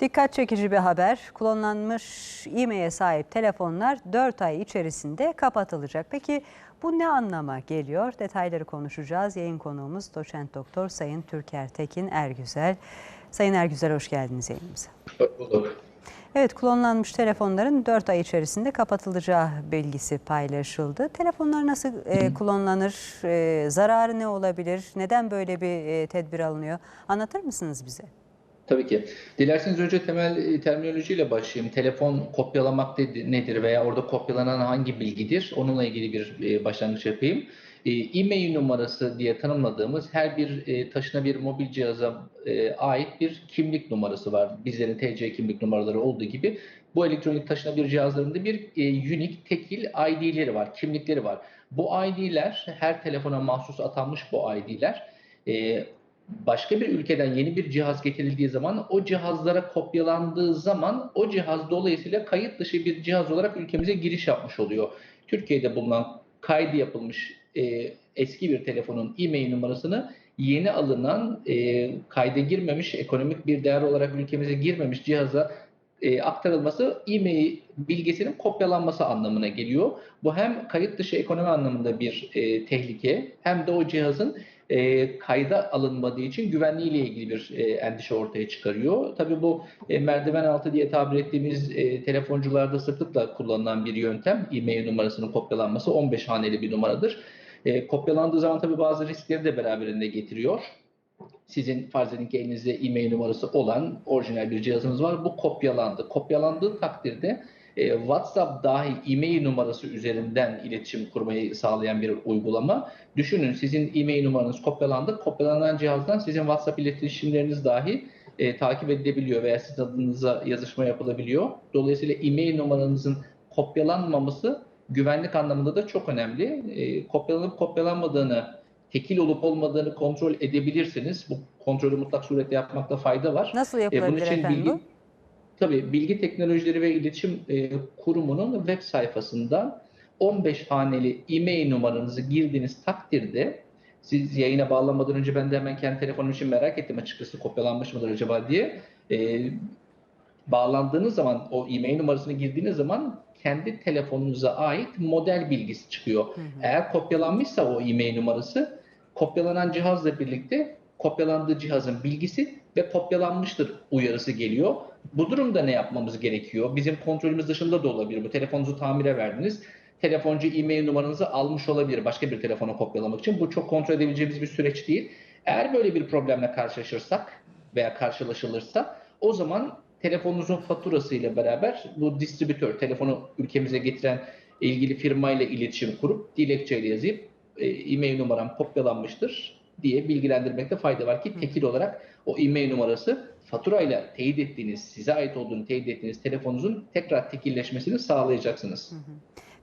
Dikkat çekici bir haber. Klonlanmış e-mail'e sahip telefonlar 4 ay içerisinde kapatılacak. Peki bu ne anlama geliyor? Detayları konuşacağız. Yayın konuğumuz doçent doktor Sayın Türker Tekin Ergüzel. Sayın Ergüzel hoş geldiniz yayınımıza. Bulduk. Evet klonlanmış telefonların 4 ay içerisinde kapatılacağı bilgisi paylaşıldı. Telefonlar nasıl e, klonlanır? E, zararı ne olabilir? Neden böyle bir e, tedbir alınıyor? Anlatır mısınız bize? Tabii ki. Dilerseniz önce temel e, terminolojiyle başlayayım. Telefon kopyalamak nedir veya orada kopyalanan hangi bilgidir? Onunla ilgili bir e, başlangıç yapayım. E, E-mail numarası diye tanımladığımız her bir e, taşınabilir mobil cihaza ait bir kimlik numarası var. Bizlerin TC kimlik numaraları olduğu gibi bu elektronik taşınabilir cihazlarında bir unique, tekil ID'leri var, kimlikleri var. Bu ID'ler her telefona mahsus atanmış bu ID'ler başka bir ülkeden yeni bir cihaz getirildiği zaman o cihazlara kopyalandığı zaman o cihaz dolayısıyla kayıt dışı bir cihaz olarak ülkemize giriş yapmış oluyor. Türkiye'de bulunan kaydı yapılmış e, eski bir telefonun e-mail numarasını yeni alınan e, kayda girmemiş ekonomik bir değer olarak ülkemize girmemiş cihaza e, aktarılması e-mail bilgisinin kopyalanması anlamına geliyor. Bu hem kayıt dışı ekonomi anlamında bir e, tehlike hem de o cihazın e, kayda alınmadığı için güvenliğiyle ilgili bir e, endişe ortaya çıkarıyor. Tabii bu e, merdiven altı diye tabir ettiğimiz e, telefoncularda sıklıkla kullanılan bir yöntem. E-mail numarasının kopyalanması 15 haneli bir numaradır. E, kopyalandığı zaman tabii bazı riskleri de beraberinde getiriyor. Sizin farz edin ki elinizde e-mail numarası olan orijinal bir cihazınız var. Bu kopyalandı. Kopyalandığı takdirde e, WhatsApp dahi e-mail numarası üzerinden iletişim kurmayı sağlayan bir uygulama. Düşünün sizin e-mail numaranız kopyalandı. Kopyalanan cihazdan sizin WhatsApp iletişimleriniz dahi e, takip edilebiliyor veya sizin adınıza yazışma yapılabiliyor. Dolayısıyla e-mail numaranızın kopyalanmaması güvenlik anlamında da çok önemli. E, kopyalanıp kopyalanmadığını, tekil olup olmadığını kontrol edebilirsiniz. Bu kontrolü mutlak surette yapmakta fayda var. Nasıl E, yapılabilir efendim bu? Tabii Bilgi Teknolojileri ve İletişim e, Kurumu'nun web sayfasından 15 haneli e-mail numaranızı girdiğiniz takdirde siz yayına bağlanmadan önce ben de hemen kendi telefonum için merak ettim açıkçası kopyalanmış mıdır acaba diye. E, bağlandığınız zaman o e-mail numarasını girdiğiniz zaman kendi telefonunuza ait model bilgisi çıkıyor. Eğer kopyalanmışsa o e-mail numarası kopyalanan cihazla birlikte kopyalandığı cihazın bilgisi ve kopyalanmıştır uyarısı geliyor. Bu durumda ne yapmamız gerekiyor? Bizim kontrolümüz dışında da olabilir. Bu telefonunuzu tamire verdiniz. Telefoncu e-mail numaranızı almış olabilir başka bir telefona kopyalamak için. Bu çok kontrol edebileceğimiz bir süreç değil. Eğer böyle bir problemle karşılaşırsak veya karşılaşılırsa o zaman telefonunuzun faturası ile beraber bu distribütör, telefonu ülkemize getiren ilgili firmayla iletişim kurup dilekçeyle yazıp e, e-mail numaram kopyalanmıştır diye bilgilendirmekte fayda var ki tekil olarak o e-mail numarası faturayla teyit ettiğiniz, size ait olduğunu teyit ettiğiniz telefonunuzun tekrar tekilleşmesini sağlayacaksınız.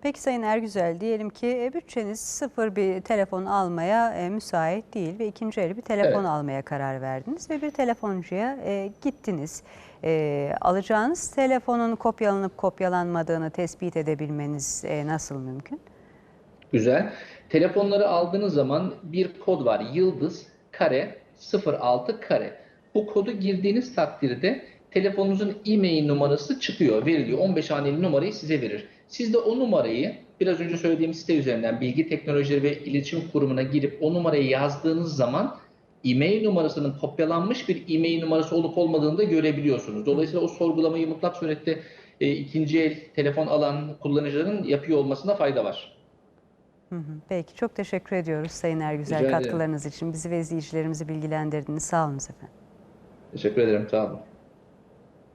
Peki Sayın Ergüzel diyelim ki e, bütçeniz sıfır bir telefon almaya e, müsait değil ve ikinci el bir telefon Evet. almaya karar verdiniz ve bir telefoncuya e, gittiniz. E, alacağınız telefonun kopyalanıp kopyalanmadığını tespit edebilmeniz e, nasıl mümkün? Güzel. Telefonları aldığınız zaman bir kod var. Yıldız kare 06 kare. Bu kodu girdiğiniz takdirde telefonunuzun e-mail numarası çıkıyor, veriliyor. 15 haneli numarayı size verir. Siz de o numarayı biraz önce söylediğim site üzerinden Bilgi Teknolojileri ve İletişim Kurumu'na girip o numarayı yazdığınız zaman e-mail numarasının kopyalanmış bir e-mail numarası olup olmadığını da görebiliyorsunuz. Dolayısıyla o sorgulamayı mutlak surette e, ikinci el telefon alan kullanıcıların yapıyor olmasına fayda var. Hı hı. Peki çok teşekkür ediyoruz Sayın Ergüzel Rica ederim. katkılarınız için. Bizi ve izleyicilerimizi bilgilendirdiniz. Sağ olun efendim. Teşekkür ederim. Sağ olun.